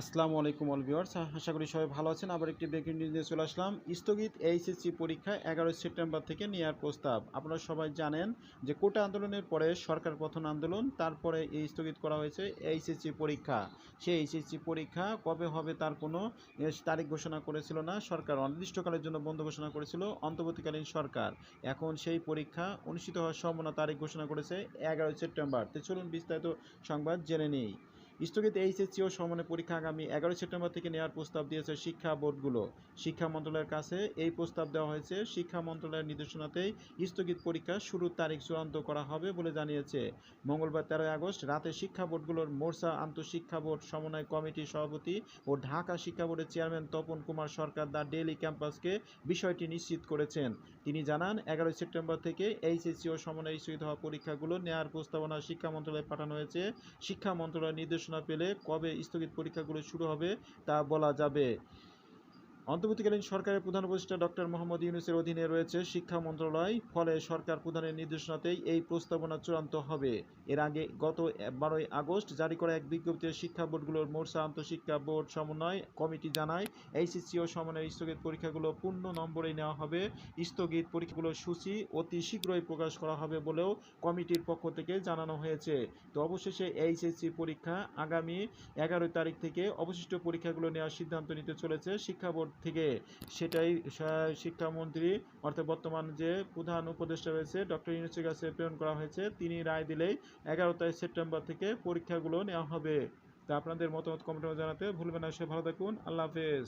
আসসালামু আলাইকুম all viewers. আশা করি সবাই ভালো আছেন। আবার একটি ব্রেকিং নিউজ নিয়ে চলে আসলাম। স্থগিত এইচএসসি পরীক্ষা এগারোই সেপ্টেম্বর থেকে নেওয়ার প্রস্তাব। আপনারা সবাই জানেন যে কোটা আন্দোলনের পরে সরকার প্রথম আন্দোলন, তারপরে এই স্থগিত করা হয়েছে এইচএসসি পরীক্ষা। সেই এইচএসসি পরীক্ষা কবে হবে তার কোনো তারিখ ঘোষণা করেছিল না সরকার। অনির্দিষ্টকালের জন্য বন্ধ ঘোষণা করেছিল অন্তর্বর্তীকালীন সরকার। এখন সেই পরীক্ষা অনুষ্ঠিত হওয়ার সম্ভাবনা তারিখ ঘোষণা করেছে এগারোই সেপ্টেম্বর। তো চলুন বিস্তারিত সংবাদ জেনে নিই। স্থগিত এইচএসসি ও সমানের পরীক্ষা আগামী এগারোই সেপ্টেম্বর থেকে নেওয়ার প্রস্তাব দিয়েছে শিক্ষা বোর্ডগুলো। শিক্ষা মন্ত্রণালয়ের কাছে এই প্রস্তাব দেওয়া হয়েছে। শিক্ষা মন্ত্রণালয়ের নির্দেশনাতেই স্থগিত পরীক্ষা শুরুর তারিখ চূড়ান্ত করা হবে বলে জানিয়েছে। মঙ্গলবার তেরোই আগস্ট রাতে শিক্ষা বোর্ডগুলোর মোর্চা আন্তঃশিক্ষা বোর্ড সমন্বয় কমিটির সভাপতি ও ঢাকা শিক্ষা বোর্ডের chairman Tapan Kumar Sarkar the daily ক্যাম্পাসকে বিষয়টি নিশ্চিত করেছেন। তিনি জানান, এগারোই সেপ্টেম্বর থেকে এইচএসসি ও সমন্বয় স্থগিত হওয়া পরীক্ষাগুলো নেওয়ার প্রস্তাবনা শিক্ষা মন্ত্রণালয়ে পাঠানো হয়েছে। শিক্ষা মন্ত্রণালয়ের নির্দেশনা পেলে কবে স্থগিত পরীক্ষাগুলো শুরু হবে তা বলা যাবে। অন্তর্বর্তীকালীন সরকারের প্রধান উপদেষ্টা ডক্টর মোহাম্মদ ইউনুসের অধীনে রয়েছে শিক্ষা মন্ত্রণালয়, ফলে সরকার প্রধানের নির্দেশনাতেই এই প্রস্তাবনা চূড়ান্ত হবে। এর আগে গত বারোই আগস্ট জারি করা এক বিজ্ঞপ্তিতে শিক্ষা বোর্ডগুলোর মোর্চা আন্তঃশিক্ষা বোর্ড সমন্বয় কমিটি জানায়, এইচএসসি ও সমন্বয়ের স্থগিত পরীক্ষাগুলো পূর্ণ নম্বরেই নেওয়া হবে। স্থগিত পরীক্ষাগুলোর সূচি অতি শীঘ্রই প্রকাশ করা হবে বলেও কমিটির পক্ষ থেকে জানানো হয়েছে। তো অবশেষে এইচএসসি পরীক্ষা আগামী এগারোই তারিখ থেকে অবশিষ্ট পরীক্ষাগুলো নেওয়ার সিদ্ধান্ত নিতে চলেছে শিক্ষা বোর্ড থেকে সেটাই শিক্ষামন্ত্রী অর্থাৎ বর্তমান যে প্রধান উপদেষ্টা রয়েছে, ডক্টর ইউনুসের কাছে প্রেরণ করা হয়েছে, তিনি রায় দিলেই এগারো তারিখ সেপ্টেম্বর থেকে পরীক্ষাগুলো নেওয়া হবে। তা আপনাদের মতামত কমেন্টে জানাতে ভুলবেন না। সে ভালো থাকুন। আল্লাহ হাফেজ।